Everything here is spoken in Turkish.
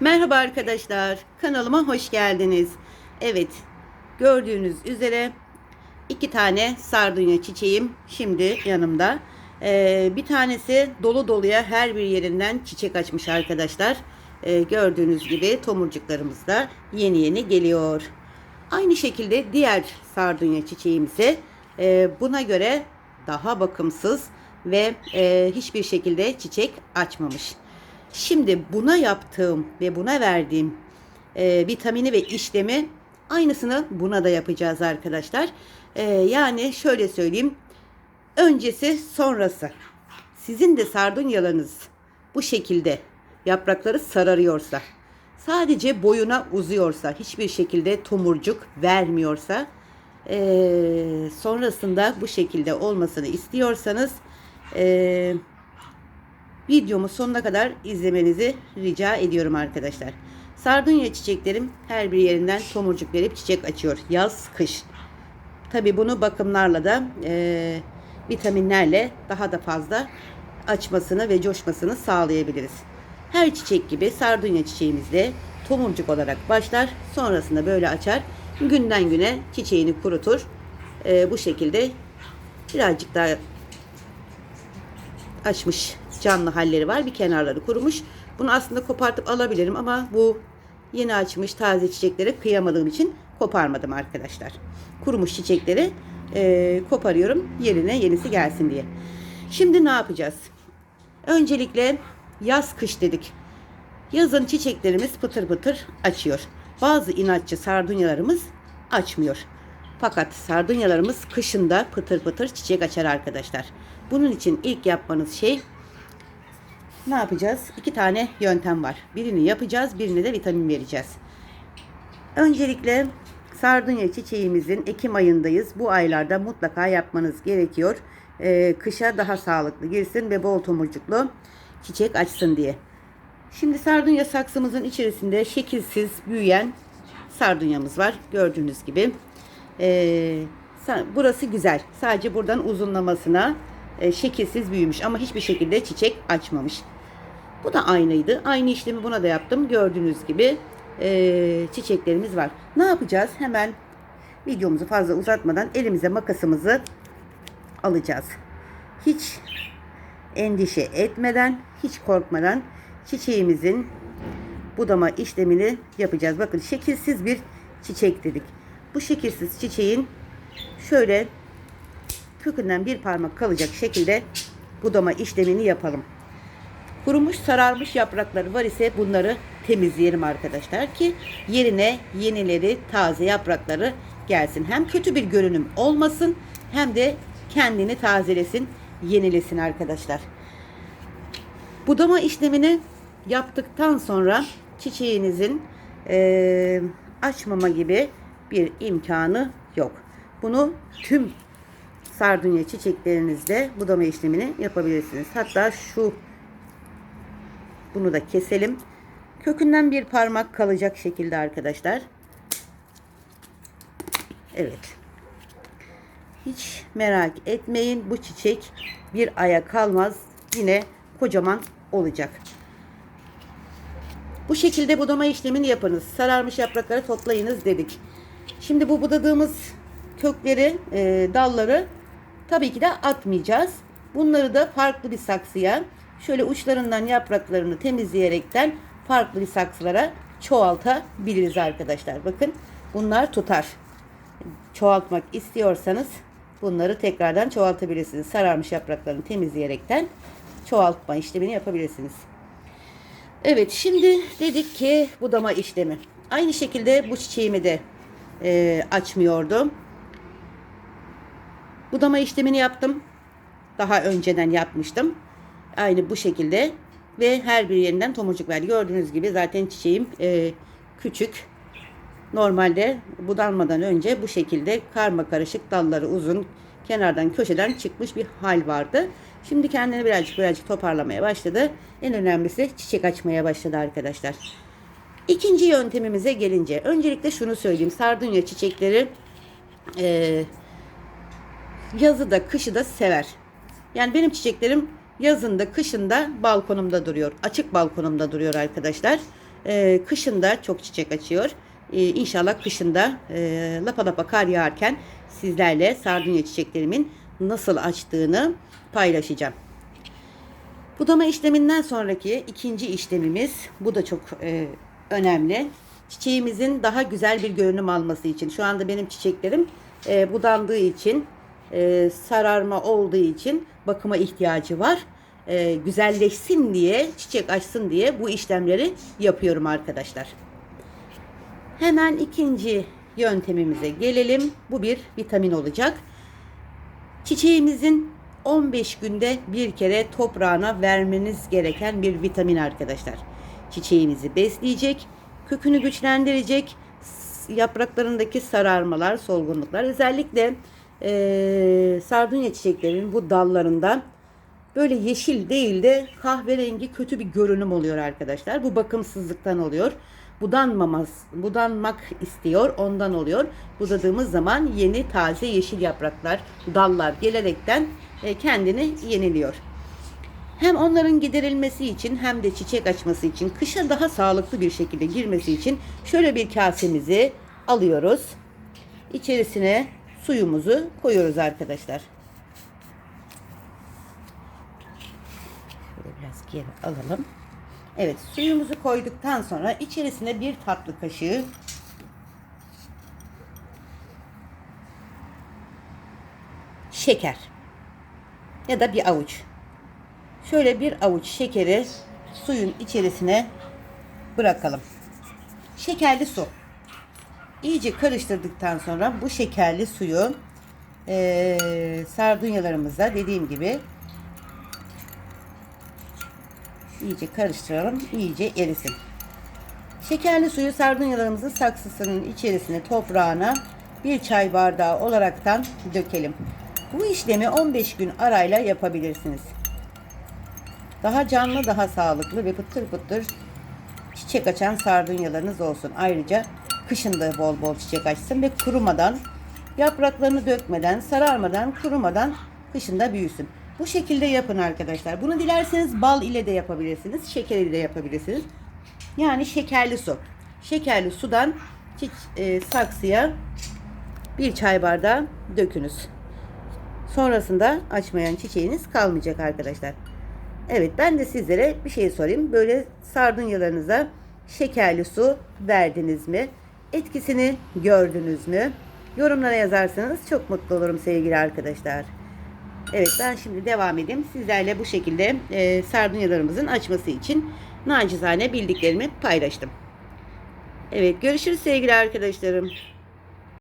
Merhaba arkadaşlar, kanalıma hoş geldiniz. Evet, gördüğünüz üzere iki tane sardunya çiçeğim şimdi yanımda. Ee, bir tanesi dolu doluya her bir yerinden çiçek açmış arkadaşlar. Ee, gördüğünüz gibi tomurcuklarımız da yeni yeni geliyor. Aynı şekilde diğer sardunya çiçeğimize e, buna göre daha bakımsız ve e, hiçbir şekilde çiçek açmamış. Şimdi buna yaptığım ve buna verdiğim e, vitamini ve işlemi aynısını buna da yapacağız arkadaşlar. E, yani şöyle söyleyeyim. Öncesi sonrası. Sizin de sardunyalarınız bu şekilde yaprakları sararıyorsa, sadece boyuna uzuyorsa, hiçbir şekilde tomurcuk vermiyorsa, e, sonrasında bu şekilde olmasını istiyorsanız, e, Videomu sonuna kadar izlemenizi rica ediyorum arkadaşlar. Sardunya çiçeklerim her bir yerinden tomurcuk verip çiçek açıyor. Yaz, kış. Tabi bunu bakımlarla da e, vitaminlerle daha da fazla açmasını ve coşmasını sağlayabiliriz. Her çiçek gibi sardunya çiçeğimiz de tomurcuk olarak başlar. Sonrasında böyle açar. Günden güne çiçeğini kurutur. E, bu şekilde birazcık daha açmış canlı halleri var. Bir kenarları kurumuş. Bunu aslında kopartıp alabilirim ama bu yeni açmış taze çiçeklere kıyamadığım için koparmadım arkadaşlar. Kurumuş çiçekleri e, koparıyorum yerine yenisi gelsin diye. Şimdi ne yapacağız? Öncelikle yaz kış dedik. Yazın çiçeklerimiz pıtır pıtır açıyor. Bazı inatçı sardunyalarımız açmıyor. Fakat sardunyalarımız kışında pıtır pıtır çiçek açar arkadaşlar. Bunun için ilk yapmanız şey ne yapacağız? İki tane yöntem var. Birini yapacağız, birine de vitamin vereceğiz. Öncelikle sardunya çiçeğimizin Ekim ayındayız. Bu aylarda mutlaka yapmanız gerekiyor. Ee, kışa daha sağlıklı girsin ve bol tomurcuklu çiçek açsın diye. Şimdi sardunya saksımızın içerisinde şekilsiz büyüyen sardunyamız var. Gördüğünüz gibi. Ee, burası güzel. Sadece buradan uzunlamasına e, şekilsiz büyümüş ama hiçbir şekilde çiçek açmamış. Bu da aynıydı. Aynı işlemi buna da yaptım. Gördüğünüz gibi e, çiçeklerimiz var. Ne yapacağız? Hemen videomuzu fazla uzatmadan elimize makasımızı alacağız. Hiç endişe etmeden, hiç korkmadan çiçeğimizin budama işlemini yapacağız. Bakın şekilsiz bir çiçek dedik. Bu şekilsiz çiçeğin şöyle kökünden bir parmak kalacak şekilde budama işlemini yapalım. Kurumuş sararmış yaprakları var ise bunları temizleyelim arkadaşlar ki yerine yenileri taze yaprakları gelsin. Hem kötü bir görünüm olmasın hem de kendini tazelesin, yenilesin arkadaşlar. Budama işlemini yaptıktan sonra çiçeğinizin e, açmama gibi bir imkanı yok. Bunu tüm sardunya çiçeklerinizde budama işlemini yapabilirsiniz. Hatta şu bunu da keselim. Kökünden bir parmak kalacak şekilde arkadaşlar. Evet. Hiç merak etmeyin. Bu çiçek bir aya kalmaz. Yine kocaman olacak. Bu şekilde budama işlemini yapınız. Sararmış yaprakları toplayınız dedik. Şimdi bu budadığımız kökleri, e, dalları tabii ki de atmayacağız. Bunları da farklı bir saksıya şöyle uçlarından yapraklarını temizleyerekten farklı bir saksılara çoğaltabiliriz arkadaşlar. Bakın bunlar tutar. Çoğaltmak istiyorsanız bunları tekrardan çoğaltabilirsiniz. Sararmış yapraklarını temizleyerekten çoğaltma işlemini yapabilirsiniz. Evet şimdi dedik ki budama işlemi. Aynı şekilde bu çiçeğimi de e, açmıyordum. Budama işlemini yaptım. Daha önceden yapmıştım. Aynı bu şekilde ve her bir yerinden tomurcuk verdi. Gördüğünüz gibi zaten çiçeğim e, küçük. Normalde budanmadan önce bu şekilde karma karışık dalları uzun kenardan köşeden çıkmış bir hal vardı. Şimdi kendini birazcık birazcık toparlamaya başladı. En önemlisi çiçek açmaya başladı arkadaşlar. İkinci yöntemimize gelince öncelikle şunu söyleyeyim. Sardunya çiçekleri e, yazı da kışı da sever. Yani benim çiçeklerim yazında kışında balkonumda duruyor. Açık balkonumda duruyor arkadaşlar. E, kışında çok çiçek açıyor. E, inşallah kışında e, lapa lapa kar yağarken sizlerle sardunya çiçeklerimin nasıl açtığını paylaşacağım. Budama işleminden sonraki ikinci işlemimiz bu da çok e, önemli. Çiçeğimizin daha güzel bir görünüm alması için. Şu anda benim çiçeklerim e, budandığı için, e, sararma olduğu için bakıma ihtiyacı var. E, güzelleşsin diye, çiçek açsın diye bu işlemleri yapıyorum arkadaşlar. Hemen ikinci yöntemimize gelelim. Bu bir vitamin olacak. Çiçeğimizin 15 günde bir kere toprağına vermeniz gereken bir vitamin arkadaşlar. Çiçeğinizi besleyecek, kökünü güçlendirecek, yapraklarındaki sararmalar, solgunluklar özellikle eee sardunya çiçeklerinin bu dallarında böyle yeşil değil de kahverengi kötü bir görünüm oluyor arkadaşlar. Bu bakımsızlıktan oluyor. Budanmamaz, budanmak istiyor ondan oluyor. Budadığımız zaman yeni taze yeşil yapraklar, dallar gelerekten e, kendini yeniliyor. Hem onların giderilmesi için hem de çiçek açması için kışa daha sağlıklı bir şekilde girmesi için şöyle bir kasemizi alıyoruz. İçerisine suyumuzu koyuyoruz arkadaşlar. Şöyle biraz geri alalım. Evet suyumuzu koyduktan sonra içerisine bir tatlı kaşığı şeker ya da bir avuç. Şöyle bir avuç şekeri suyun içerisine bırakalım. Şekerli su. İyice karıştırdıktan sonra bu şekerli suyu eee sardunyalarımıza dediğim gibi iyice karıştıralım. iyice erisin. Şekerli suyu sardunyalarımızın saksısının içerisine toprağına bir çay bardağı olaraktan dökelim. Bu işlemi 15 gün arayla yapabilirsiniz. Daha canlı, daha sağlıklı ve pıtır pıtır çiçek açan sardunyalarınız olsun. Ayrıca kışın da bol bol çiçek açsın ve kurumadan, yapraklarını dökmeden, sararmadan, kurumadan kışın da büyüsün. Bu şekilde yapın arkadaşlar. Bunu dilerseniz bal ile de yapabilirsiniz, şeker ile de yapabilirsiniz. Yani şekerli su. Şekerli sudan e, saksıya bir çay bardağı dökünüz. Sonrasında açmayan çiçeğiniz kalmayacak arkadaşlar. Evet ben de sizlere bir şey sorayım. Böyle sardunyalarınıza şekerli su verdiniz mi? Etkisini gördünüz mü? Yorumlara yazarsanız çok mutlu olurum sevgili arkadaşlar. Evet ben şimdi devam edeyim. Sizlerle bu şekilde e, sardunyalarımızın açması için nacizane bildiklerimi paylaştım. Evet görüşürüz sevgili arkadaşlarım.